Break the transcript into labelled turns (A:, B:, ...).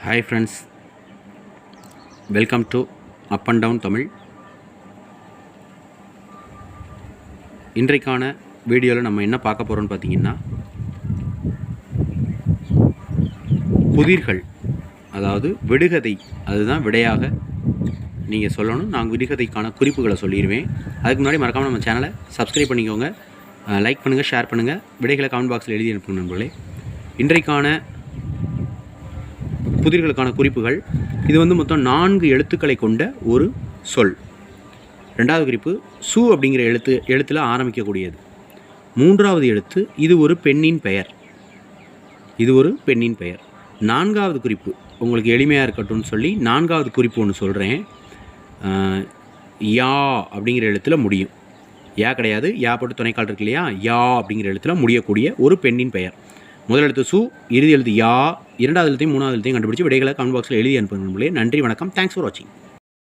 A: Hi friends welcome to up and down Tamil இன்றைக்கான வீடியோவில் நம்ம என்ன பார்க்க போகிறோம்னு பார்த்தீங்கன்னா புதிர்கள் அதாவது விடுகதை அதுதான் விடையாக நீங்கள் சொல்லணும். நான் விடுகதைக்கான குறிப்புகளை சொல்லிடுவேன் அதுக்கு முன்னாடி மறக்காமல் நம்ம சேனலை சப்ஸ்கிரைப் பண்ணிக்கோங்க. லைக் பண்ணுங்கள் ஷேர் பண்ணுங்கள் விடைகளை கமெண்ட் பாக்ஸில் எழுதி அனுப்புங்க நண்பர்களே. இன்றைக்கான புதிர்களுக்கான குறிப்புகள். இது வந்து மொத்தம் நான்கு எழுத்துக்களை கொண்ட ஒரு சொல். ரெண்டாவது குறிப்பு சு அப்படிங்கிற எழுத்து எழுத்தில் ஆரம்பிக்கக்கூடியது. மூன்றாவது எழுத்து இது ஒரு பெண்ணின் பெயர். இது ஒரு பெண்ணின் பெயர். நான்காவது குறிப்பு உங்களுக்கு எளிமையாக இருக்கட்டும்னு சொல்லி நான்காவது குறிப்பு ஒன்று சொல்கிறேன் யா அப்படிங்கிற எழுத்தில் முடியும். யா கிடையாது. யா போட்டு துணைக்கால் இருக்கு இல்லையா? யா அப்படிங்கிற எழுத்தில் முடியக்கூடிய ஒரு பெண்ணின் பெயர். முதல் எழுத்து சு இறுதி எழுத்து யா இரண்டாவது எழுத்தையும் மூணாவது எழுத்தையும் கண்டுபிடிச்சி விடைகளை கமெண்ட் பாக்ஸில் எழுதி அனுப்புங்க நன்றி வணக்கம். தேங்க்ஸ் ஃபார் வாட்சிங்